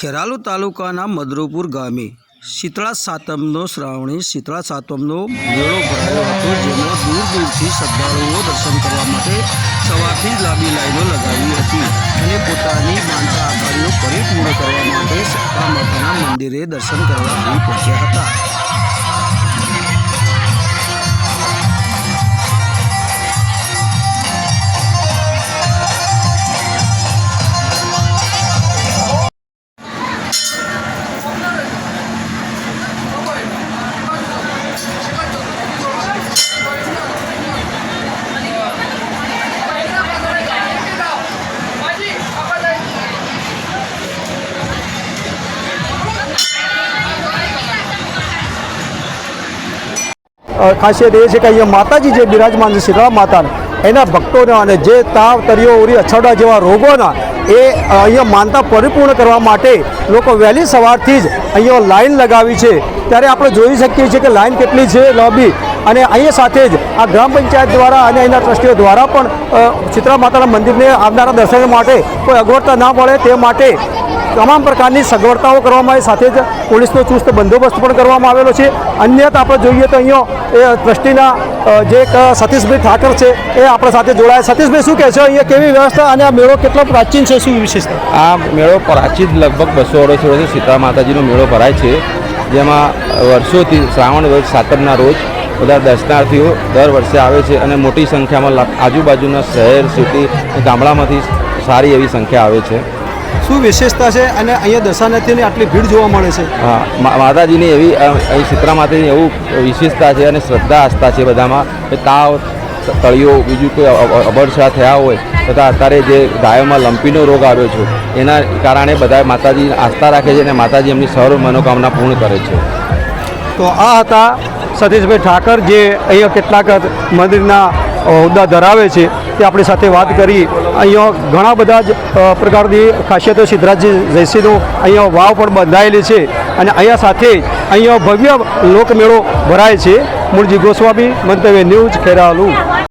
ખેરાલુ તાલુકાના મદરોપુર ગામે શીતળા સાતમનો શ્રાવણી, શીતળા સાતમનો મેળો ભરાયો હતો, જેમાં દૂર દૂરથી શ્રદ્ધાળુઓ દર્શન કરવા માટે સવારથી જ લાંબી લાઈનો લગાવી હતી અને પોતાની માનતા આકારીઓ પરિપૂર્ણ કરવા માટે સત્તા માતાના મંદિરે દર્શન કરવા પહોંચ્યા હતા. ખાસિયત એ છે કે અહીંયા માતાજી જે બિરાજમાન છે શીતળા માતાના, એના ભક્તોના અને જે તાવ તરીઓ ઉરી અછડા જેવા રોગોના એ અહીંયા માનતા પરિપૂર્ણ કરવા માટે લોકો વહેલી સવારથી જ અહીંયા લાઈન લગાવી છે. ત્યારે આપણે જોઈ શકીએ છીએ કે લાઈન કેટલી છે, લોબી. અને અહીંયા સાથે જ આ ગ્રામ પંચાયત દ્વારા અને અહીંના ટ્રસ્ટીઓ દ્વારા પણ ચિત્રા માતાના મંદિરને આવનારા દર્શન માટે કોઈ અગવડતા ના પડે તે માટે તમામ પ્રકારની સગવડતાઓ કરવામાં આવી. સાથે જ પોલીસનો ચુસ્ત બંદોબસ્ત પણ કરવામાં આવેલો છે. અન્યત આપણે જોઈએ તો અહીંયા એ ટ્રસ્ટીના જે એક સતીશભાઈ ઠાકર છે, એ આપણા સાથે જોડાયા. સતીશભાઈ, શું કહે છે? અહીંયા કેવી વ્યવસ્થા અને આ મેળો કેટલો પ્રાચીન છે? શું વિશેષતા? આ મેળો પ્રાચીન લગભગ બસો વર્ષ વર્ષથી સીતા માતાજીનો મેળો ભરાય છે. જેમાં વર્ષોથી શ્રાવણ વર્ષ સાતમના રોજ બધા દર્શનાર્થીઓ દર વર્ષે આવે છે અને મોટી સંખ્યામાં આજુબાજુના શહેર સિટી ગામડામાંથી સારી એવી સંખ્યા આવે છે. શું વિશેષતા છે? અને અહીંયા દશાનાથીની આટલી ભીડ જોવા મળે છે? હા માતાજીની એવી અહીં શીતળા માતાજીની એવું વિશેષતા છે અને શ્રદ્ધા આસ્થા છે બધામાં કે તાવ તળિયો બીજું કોઈ અબરસા થયા હોય તથા અત્યારે જે ગાયોમાં લંપીનો રોગ આવ્યો છે એના કારણે બધા માતાજી આસ્થા રાખે છે અને માતાજી એમની સર્વ મનોકામના પૂર્ણ કરે છે. તો આ હતા સતીશભાઈ ઠાકર જે અહીંયા કેટલાક મંદિરના હોદ્દા ધરાવે છે, તે આપણી સાથે વાત કરી. અહીંયા ઘણા બધા જ પ્રકારની ખાસિયતો સિદ્ધરાજજી જયસિંહનું અહીંયા વાવ પણ બંધાયેલી છે અને અહીંયા સાથે અહીંયા ભવ્ય લોકમેળો ભરાય છે. મૂળજી ગોસ્વામી મંતવ્ય ન્યૂઝ ખેરાલુ.